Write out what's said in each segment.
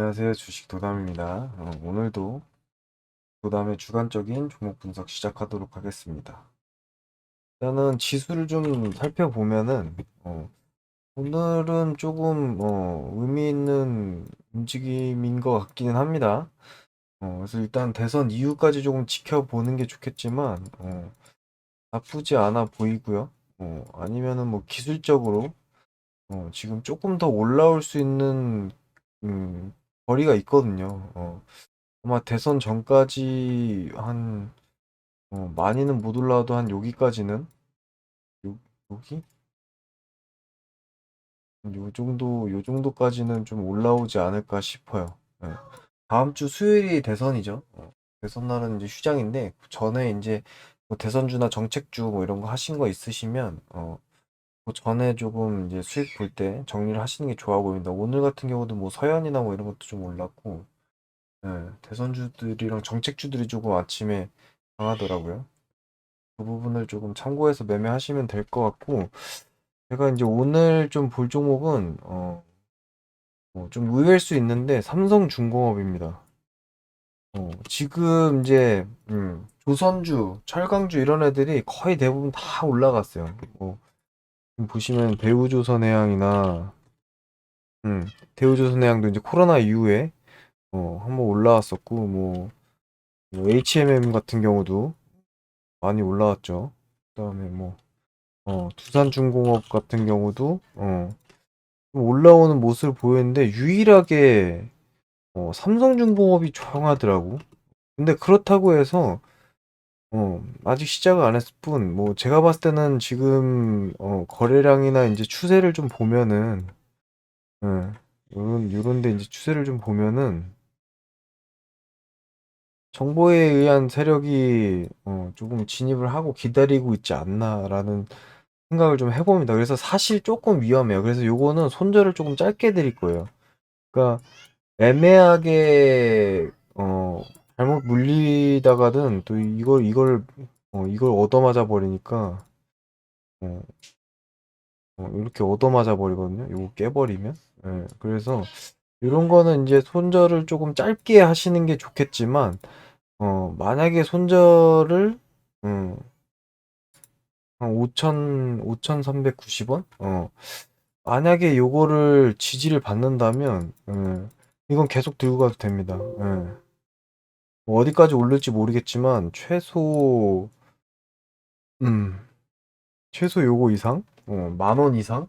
안녕하세요. 주식 도담입니다. 어, 오늘도 도담의 주관적인 종목 분석 시작하도록 하겠습니다. 일단은 지수를 좀 살펴보면은 어, 오늘은 조금 어, 의미 있는 움직임인 것 같기는 합니다. 어, 그래서 일단 대선 이후까지 조금 지켜보는 게 좋겠지만 어, 나쁘지 않아 보이고요. 어, 아니면은 뭐 기술적으로 어, 지금 조금 더 올라올 수 있는 음, 거리가 있거든요. 어, 아마 대선 전까지 한 어, 많이는 못 올라와도 한 여기까지는 요, 여기 요 정도 요 정도까지는 좀 올라오지 않을까 싶어요. 예. 다음 주 수요일이 대선이죠. 어, 대선 날은 이제 휴장인데 전에 이제 뭐 대선주나 정책주 뭐 이런 거 하신 거 있으시면 어, 그 전에 조금 이제 수익 볼 때 정리를 하시는 게 좋아 보입니다. 오늘 같은 경우도 뭐 서현이나 뭐 이런 것도 좀 올랐고, 예, 대선주들이랑 정책주들이 조금 아침에 강하더라고요. 그 부분을 조금 참고해서 매매하시면 될 것 같고, 제가 이제 오늘 좀 볼 종목은, 어, 어, 좀 의외일 수 있는데, 삼성중공업입니다. 어, 지금 이제, 음, 조선주, 철강주 이런 애들이 거의 대부분 다 올라갔어요. 뭐, 보시면 대우조선해양이나 음, 대우조선해양도 이제 코로나 이후에 어, 한번 올라왔었고 뭐, 뭐 HMM 같은 경우도 많이 올라왔죠. 그다음에 뭐 어, 두산중공업 같은 경우도 어, 좀 올라오는 모습을 보였는데 유일하게 어, 삼성중공업이 조용하더라고. 근데 그렇다고 해서 어, 아직 시작을 안 했을 뿐, 뭐, 제가 봤을 때는 지금, 어, 거래량이나 이제 추세를 좀 보면은, 예, 요런, 요런데 이제 추세를 좀 보면은, 정보에 의한 세력이, 어, 조금 진입을 하고 기다리고 있지 않나라는 생각을 좀 해 봅니다. 그래서 사실 조금 위험해요. 그래서 요거는 손절을 조금 짧게 드릴 거예요. 그러니까, 애매하게, 어, 잘못 물리다가든 또 이걸, 이걸, 어, 이걸 얻어맞아 버리니까, 어, 어, 이렇게 얻어맞아 버리거든요. 이거 깨버리면. 예, 그래서 이런 거는 이제 손절을 조금 짧게 하시는 게 좋겠지만, 어, 만약에 손절을, 음, 한 5천, 5,390원? 어, 만약에 요거를 지지를 받는다면, 음, 이건 계속 들고 가도 됩니다. 예. 뭐 어디까지 오를지 모르겠지만, 최소, 음, 최소 요거 이상? 어, 만원 이상?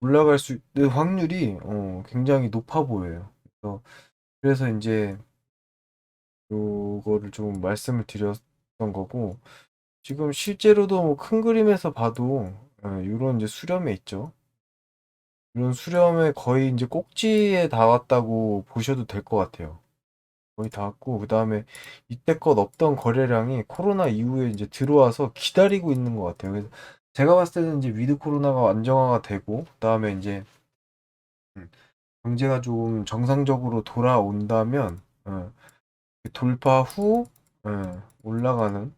올라갈 수 있는 확률이 어, 굉장히 높아 보여요. 그래서, 그래서 이제 요거를 좀 말씀을 드렸던 거고, 지금 실제로도 뭐 큰 그림에서 봐도 어, 이런 이제 수렴에 있죠. 이런 수렴에 거의 이제 꼭지에 닿았다고 보셔도 될 것 같아요. 거의 닿았고, 그 다음에 이때껏 없던 거래량이 코로나 이후에 이제 들어와서 기다리고 있는 것 같아요. 그래서 제가 봤을 때는 이제 위드 코로나가 안정화가 되고, 그 다음에 이제 음, 경제가 좀 정상적으로 돌아온다면, 어, 돌파 후 어, 올라가는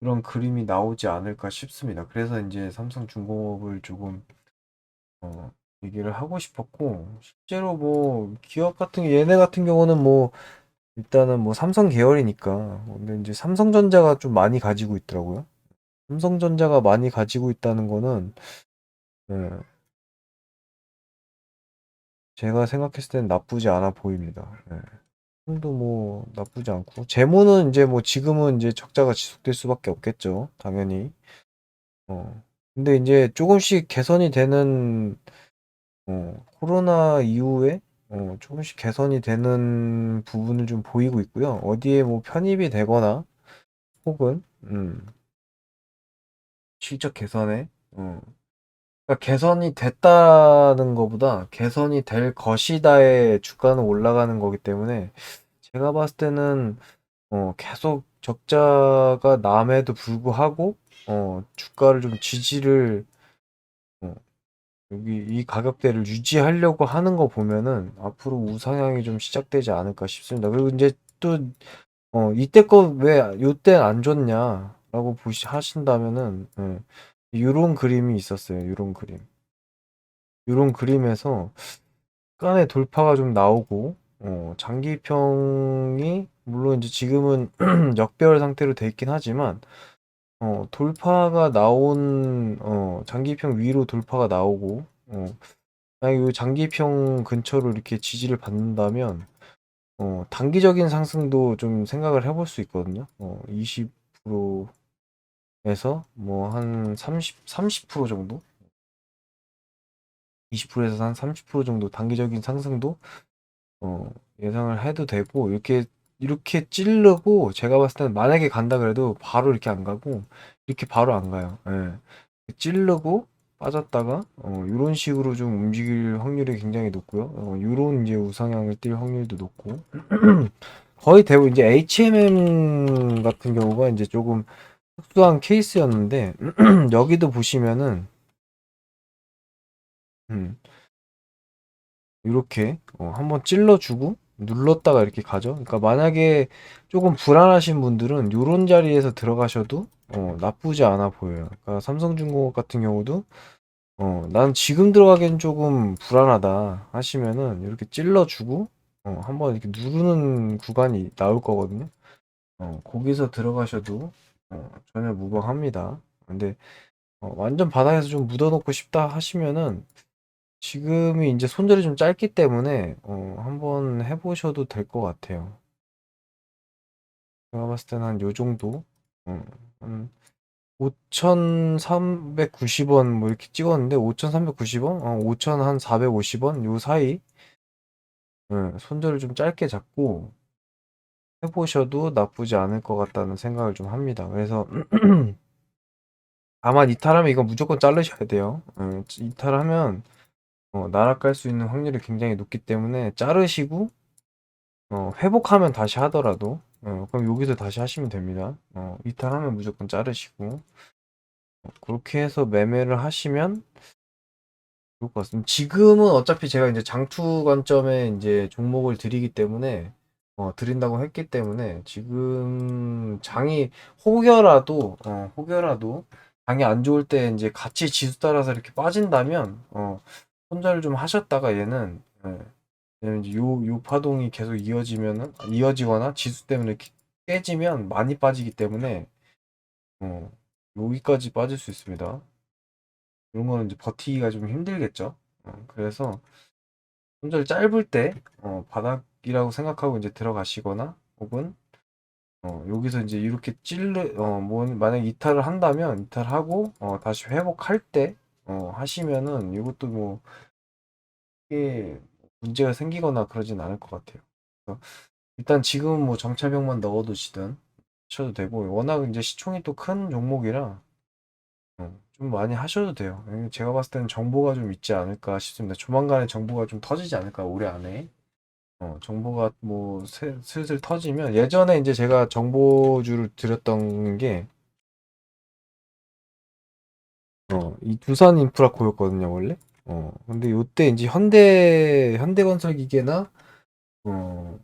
그런 그림이 나오지 않을까 싶습니다. 그래서 이제 삼성중공업을 조금 어, 얘기를 하고 싶었고, 실제로 뭐 기업 같은 게 얘네 같은 경우는 뭐 일단은 뭐 삼성 계열이니까 근데 이제 삼성전자가 좀 많이 가지고 있더라고요. 삼성전자가 많이 가지고 있다는 거는 예, 제가 생각했을 때는 나쁘지 않아 보입니다. 예. 도뭐 나쁘지 않고 재무는 이제 뭐 지금은 이제 적자가 지속될 수밖에 없겠죠. 당연히. 어. 근데 이제 조금씩 개선이 되는 어, 코로나 이후에 어, 조금씩 개선이 되는 부분을 좀 보이고 있고요. 어디에 뭐 편입이 되거나 혹은 음, 실적 개선에 어, 그러니까 개선이 됐다는 것보다 개선이 될 것이다의 주가는 올라가는 거기 때문에 제가 봤을 때는 어, 계속 적자가 남에도 불구하고 어, 주가를 좀 지지를 어, 여기 이 가격대를 유지하려고 하는 거 보면은 앞으로 우상향이 좀 시작되지 않을까 싶습니다. 그리고 이제 또 어, 이때 거 왜 요때 안 좋냐라고 보시 하신다면은 예, 요런 그림이 있었어요. 요런 그림. 요런 그림에서 간의 돌파가 좀 나오고 어, 어, 장기평이 물론 이제 지금은 역배열 상태로 돼 있긴 하지만 어, 돌파가 나온 어, 장기평 위로 돌파가 나오고 어, 만약에 이 장기평 근처로 이렇게 지지를 받는다면 어, 단기적인 상승도 좀 생각을 해볼 수 있거든요. 어, 20%에서 뭐 한 30, 30% 정도? 20%에서 한 30% 정도 단기적인 상승도 어, 예상을 해도 되고 이렇게 이렇게 찌르고 제가 봤을 때는 만약에 간다 그래도 바로 이렇게 안 가고 이렇게 바로 안 가요. 예. 찌르고 빠졌다가 어, 이런 식으로 좀 움직일 확률이 굉장히 높고요. 어, 이런 이제 우상향을 띌 확률도 높고 거의 대부분 이제 HMM 같은 경우가 이제 조금 특수한 케이스였는데 여기도 보시면은 음, 이렇게 어, 한번 찔러주고 눌렀다가 이렇게 가죠. 그러니까 만약에 조금 불안하신 분들은 이런 자리에서 들어가셔도 어, 나쁘지 않아 보여요. 그러니까 삼성중공업 같은 경우도 어, 난 지금 들어가기엔 조금 불안하다 하시면은 이렇게 찔러주고 어, 한번 이렇게 누르는 구간이 나올 거거든요. 어, 거기서 들어가셔도 어, 전혀 무방합니다. 근데 어, 완전 바닥에서 좀 묻어놓고 싶다 하시면은 지금이 이제 손절이 좀 짧기 때문에 어, 한번 해보셔도 될 것 같아요. 제가 봤을 때는 한 요 정도 어, 한 5,390원 뭐 이렇게 찍었는데 5,390원, 어, 5,450원 요 사이 예, 손절을 좀 짧게 잡고 해보셔도 나쁘지 않을 것 같다는 생각을 좀 합니다. 그래서 다만 이탈하면 이거 무조건 자르셔야 돼요. 예, 이탈하면 어, 날아갈 수 있는 확률이 굉장히 높기 때문에 자르시고 어, 회복하면 다시 하더라도 어, 그럼 여기서 다시 하시면 됩니다. 어, 이탈하면 무조건 자르시고 어, 그렇게 해서 매매를 하시면 좋을 것 같습니다. 지금은 어차피 제가 이제 장투 관점에 이제 종목을 드리기 때문에 어, 드린다고 했기 때문에 지금 장이 혹여라도 어, 혹여라도 장이 안 좋을 때 이제 같이 지수 따라서 이렇게 빠진다면 어, 손절을 좀 하셨다가 얘는 예, 요, 요 파동이 계속 이어지면은 이어지거나 지수 때문에 깨지면 많이 빠지기 때문에 어, 여기까지 빠질 수 있습니다. 이런 거는 이제 버티기가 좀 힘들겠죠. 어, 그래서 손절 짧을 때 어, 바닥이라고 생각하고 이제 들어가시거나 혹은 어, 여기서 이제 이렇게 찔르 어, 뭐 만약 이탈을 한다면 이탈하고 어, 다시 회복할 때 어, 하시면은 이것도 뭐 크게 문제가 생기거나 그러진 않을 것 같아요. 일단 지금 뭐 정찰병만 넣어두시든 하셔도 되고 워낙 이제 시총이 또 큰 종목이라 어, 좀 많이 하셔도 돼요. 제가 봤을 때는 정보가 좀 있지 않을까 싶습니다. 조만간에 정보가 좀 터지지 않을까 올해 안에. 어, 정보가 뭐 세- 슬슬 터지면 예전에 이제 제가 정보주를 드렸던 게 어, 이 두산 인프라코였거든요, 원래. 어, 근데 요때 이제 현대 현대건설 기계나 어,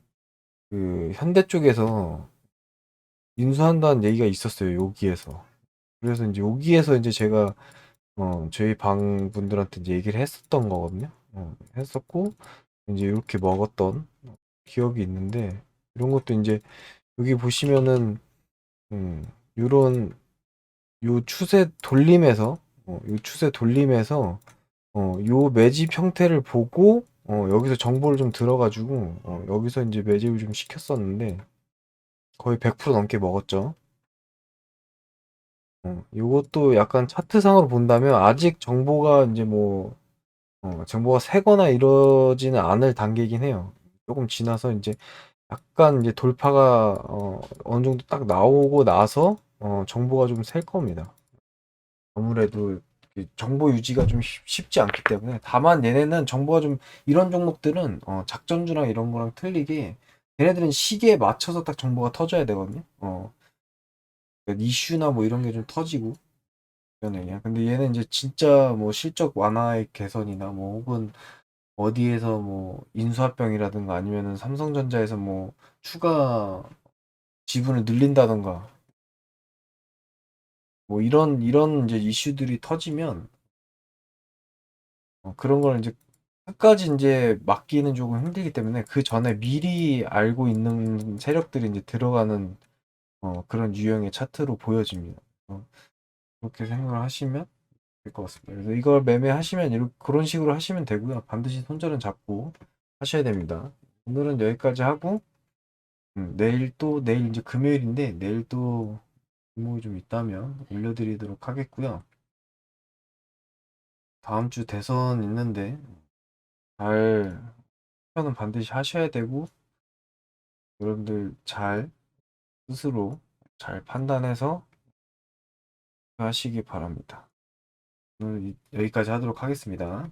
그 현대 쪽에서 인수한다는 얘기가 있었어요, 여기에서. 그래서 이제 여기에서 이제 제가 어, 저희 방 분들한테 이제 얘기를 했었던 거거든요. 어, 했었고 이제 이렇게 먹었던 기억이 있는데 이런 것도 이제 여기 보시면은 음, 요런 요 추세 돌림에서 어, 요 추세 돌림에서 어, 요 매집 형태를 보고 어, 여기서 정보를 좀 들어가지고 어, 여기서 이제 매집을 좀 시켰었는데 거의 100% 넘게 먹었죠. 어, 요것도 약간 차트상으로 본다면 아직 정보가 이제 뭐 어, 정보가 새거나 이러지는 않을 단계이긴 해요. 조금 지나서 이제 약간 이제 돌파가 어, 어느 정도 딱 나오고 나서 어, 정보가 좀 셀 겁니다. 아무래도 이 정보 유지가 좀 쉽- 쉽지 않기 때문에 다만 얘네는 정보가 좀 이런 종목들은 어, 작전주랑 이런 거랑 틀리게 얘네들은 시기에 맞춰서 딱 정보가 터져야 되거든요. 어, 그러니까 이슈나 뭐 이런 게 좀 터지고 연예냐. 근데 얘는 이제 진짜 뭐 실적 완화의 개선이나 뭐 혹은 어디에서 뭐 인수합병이라든가 아니면은 삼성전자에서 뭐 추가 지분을 늘린다던가 뭐 이런 이런 이제 이슈들이 터지면 어, 그런 걸 이제 끝까지 인제 막기는 조금 힘들기 때문에 그 전에 미리 알고 있는 세력들이 인제 들어가는 어 그런 유형의 차트로 보여집니다. 어 그렇게 생각을 하시면 될 것 같습니다. 그래서 이걸 매매하시면 이렇 그런 식으로 하시면 되고요. 반드시 손절은 잡고 하셔야 됩니다. 오늘은 여기까지 하고 음 내일 또 내일 인제 금요일인데 내일 또 종목이 좀 있다면 올려드리도록 하겠고요. 다음 주 대선 있는데 잘 투표는 반드시 하셔야 되고 여러분들 잘 스스로 잘 판단해서 하시기 바랍니다. 오늘 이 여기까지 하도록 하겠습니다.